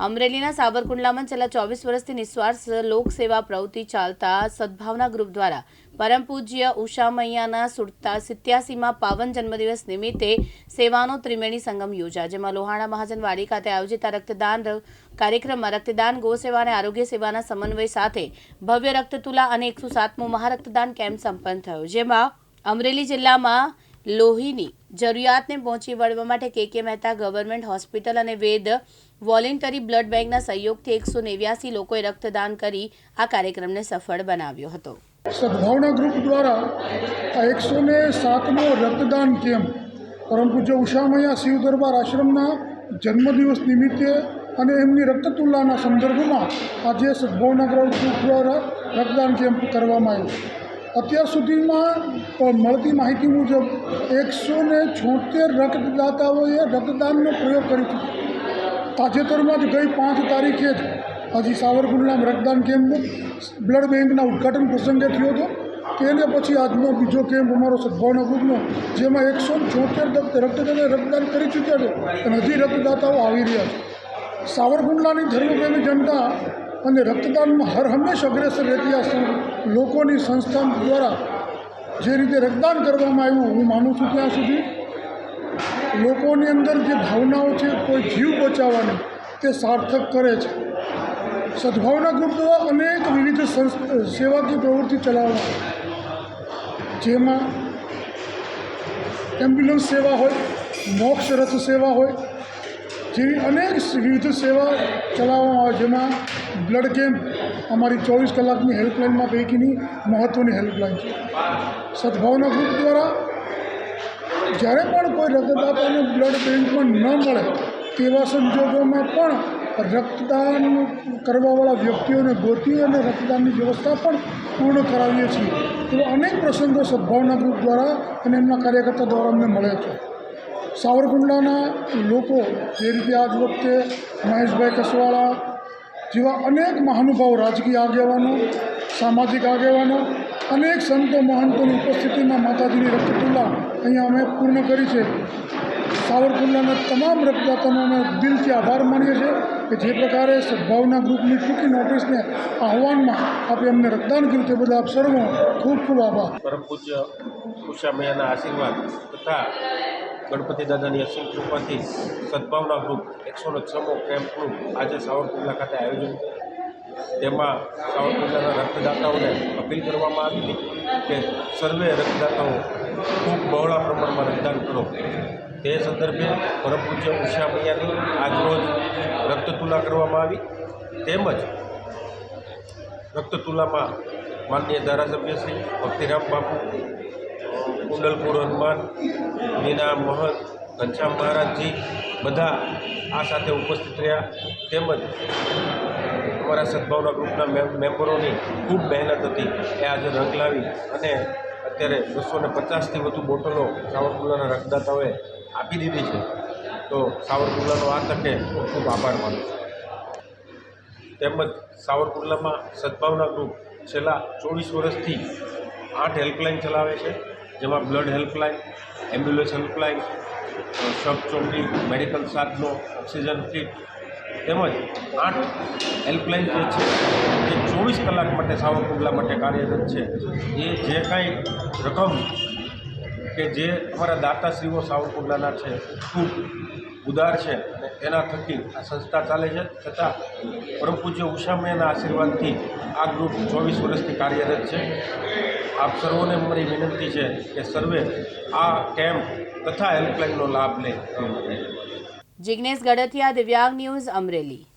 અમરેલીના સાબરકુંડલામાં છેલ્લા ચોવીસ વર્ષથી નિસ્વાર્થ લોકસેવા પ્રવૃત્તિ ચાલતા સદભાવના ગ્રુપ દ્વારા પરમ પૂજ્ય ઉષા મૈયાના સુડતા સિત્યાસીમાં પાવન જન્મદિવસ નિમિત્તે સેવાનો ત્રિવેણી સંગમ યોજા જેમાં લોહાણા મહાજન વાડી ખાતે આયોજિત રક્તદાન કાર્યક્રમમાં રક્તદાન, ગો સેવા અને આરોગ્ય સેવાના સમન્વય સાથે ભવ્ય રક્તતુલા અને એકસો સાતમો મહારક્તદાન કેમ્પ સંપન્ન થયો, જેમાં અમરેલી જિલ્લામાં લોહીની જરૂરિયાતને પહોંચી વળવા માટે કે કે મહેતા ગવર્મેન્ટ હોસ્પિટલ અને વેદ વોલેન્ટરી બ્લડ બેંકના સહયોગથી એકસો નેવ્યાસી લોકોએ રક્તદાન કરી આ કાર્યક્રમને સફળ બનાવ્યો હતો. સદભાવના ગ્રુપ દ્વારા આ એકસો ને સાતમો રક્તદાન કેમ્પ પરમ પૂજ્ય ઉષામૈયા શિવ દરબાર આશ્રમના જન્મદિવસ નિમિત્તે અને એમની રક્તતુલ્લાના સંદર્ભમાં આજે સદભાવના ગ્રુપ દ્વારા રક્તદાન કેમ્પ કરવામાં આવ્યો. અત્યાર સુધીમાં મળતી માહિતી મુજબ એકસો ને છોતેર રક્તદાતાઓએ રક્તદાનનો પ્રયોગ કરી હતો તાજેતરમાં જ ગઈ પાંચ તારીખે જ હજી સાવરકુંડલામાં રક્તદાન કેમ્પ બ્લડ બેંકના ઉદ્ઘાટન પ્રસંગે થયો હતો. તેને પછી આજનો બીજો કેમ્પ અમારો સદભાવના ગ્રુપનો, જેમાં એકસો છોતેર રક્તદાતાએ રક્તદાન કરી ચૂક્યા છે અને હજી રક્તદાતાઓ આવી રહ્યા છે. સાવરકુંડલાની ધર્મપ્રેમી જનતા અને રક્તદાનમાં હર હંમેશ અગ્રેસર રહેતી આ લોકોની સંસ્થા દ્વારા જે રીતે રક્તદાન કરવામાં આવ્યું, હું માનું છું ત્યાં સુધી, લોકોની અંદર જે ભાવનાઓ છે, કોઈ જીવ બચાવવાની, તે સાર્થક કરે છે સદભાવના ગ્રુપ દ્વારા અનેક વિવિધ સેવાકીય પ્રવૃત્તિ ચલાવવામાં આવે. જેમાં એમ્બ્યુલન્સ સેવા હોય મોક્ષ રથ સેવા હોય જેવી અનેક વિવિધ સેવા ચલાવવામાં આવે, જેમાં બ્લડ કેમ્પ અમારી ચોવીસ કલાકની હેલ્પલાઇનમાં પૈકીની મહત્ત્વની હેલ્પલાઇન છે. સદભાવના ગ્રુપ દ્વારા જ્યારે પણ કોઈ રક્તદાતાને બ્લડ બેંકમાં ન મળે, તેવા સંજોગોમાં પણ રક્તદાન કરવાવાળા વ્યક્તિઓને ગોતી અને રક્તદાનની વ્યવસ્થા પણ પૂર્ણ કરાવીએ છીએ. એવા અનેક પ્રસંગો સદભાવના ગ્રુપ દ્વારા અને એમના કાર્યકર્તા દ્વારા અમને મળે છે. સાવરકુંડલાના લોકો જે રીતે આજ વખતે મહેશભાઈ કસવાળા જેવા અનેક મહાનુભાવ, રાજકીય આગેવાનો, સામાજિક આગેવાનો, અનેક સંતો મહંતોની ઉપસ્થિતિમાં માતાજીની રક્તતુલા અહીંયા અમે પૂર્ણ કરી છે. સાવરકુંડલાના તમામ રક્તદાતાનો અમે દિલથી આભાર માનીએ છીએ કે જે પ્રકારે સદભાવના ગ્રુપની ટૂંકી નોટિસને આહવાનમાં આપે અમને રક્તદાન કર્યું તે બદલ આપ સર્વનો ખૂબ ખૂબ આભાર. પરમ પૂજ્ય ઉષા મૈયાના આશીર્વાદ તથા ગણપતિ દાદાની અસીમ કૃપાથી સદભાવના ગ્રુપ એકસો ને છમો કેમ્પનું આજે સાવરકુંડલા ખાતે આયોજન તેમાં સાવરકુંડલાના રક્તદાતાઓને અપીલ કરવામાં આવી હતી કે સર્વે રક્તદાતાઓ ખૂબ બહોળા પ્રમાણમાં રક્તદાન કરો. તે સંદર્ભે પરમ પૂજ્ય ઉષા મૈયાની આજરોજ રક્તતુલા કરવામાં આવી. તેમજ રક્તતુલામાં માનનીય ધારાસભ્ય શ્રી ભક્તિરામ બાપુ કુંડલપુર હનુમાન નીના મહંત ઘનશ્યામ મહારાજજી બધા આ સાથે ઉપસ્થિત રહ્યા. તેમજ અમારા સદભાવના ગ્રુપના મેમ્બરોની ખૂબ મહેનત હતી. એ આજે રંગ લાવી અને અત્યારે બસો ને પચાસથી વધુ બોટલો સાવરકુંડલાના રક્તદાતાઓએ આપી દીધી છે. તો સાવરકુંડલાનો આ તકે ખૂબ ખૂબ આભાર માનું તેમજ સાવરકુંડલામાં સદભાવના ગ્રુપ છેલ્લા ચોવીસ વર્ષથી આઠ હેલ્પલાઇન ચલાવે છે. જેમાં બ્લડ હેલ્પલાઇન, એમ્બ્યુલન્સ હેલ્પલાઇન શબ ચોકડી, મેડિકલ સાધનો, ઓક્સિજન કીટ તેમજ આઠ હેલ્પલાઇન જે છે, એ ચોવીસ કલાક માટે સાવરકુંડલા માટે કાર્યરત છે. એ જે કાંઈ રકમ કે જે અમારા દાતાશ્રીઓ સાવરકુંડલાના છે, ખૂબ ઉદાર છે અને એના થકી આ સંસ્થા ચાલે છે. છતાં પરમ પૂજ્ય ઉષામયના આશીર્વાદથી આ ગ્રુપ ચોવીસ વર્ષથી કાર્યરત છે. આપ સર્વોને મારી વિનંતી છે કે સર્વે આ કેમ્પ તથા હેલ્પલાઇનનો લાભ લે. જિજ્ઞેશ ગડથિયા દિવ્યાંગ ન્યૂઝ અમરેલી.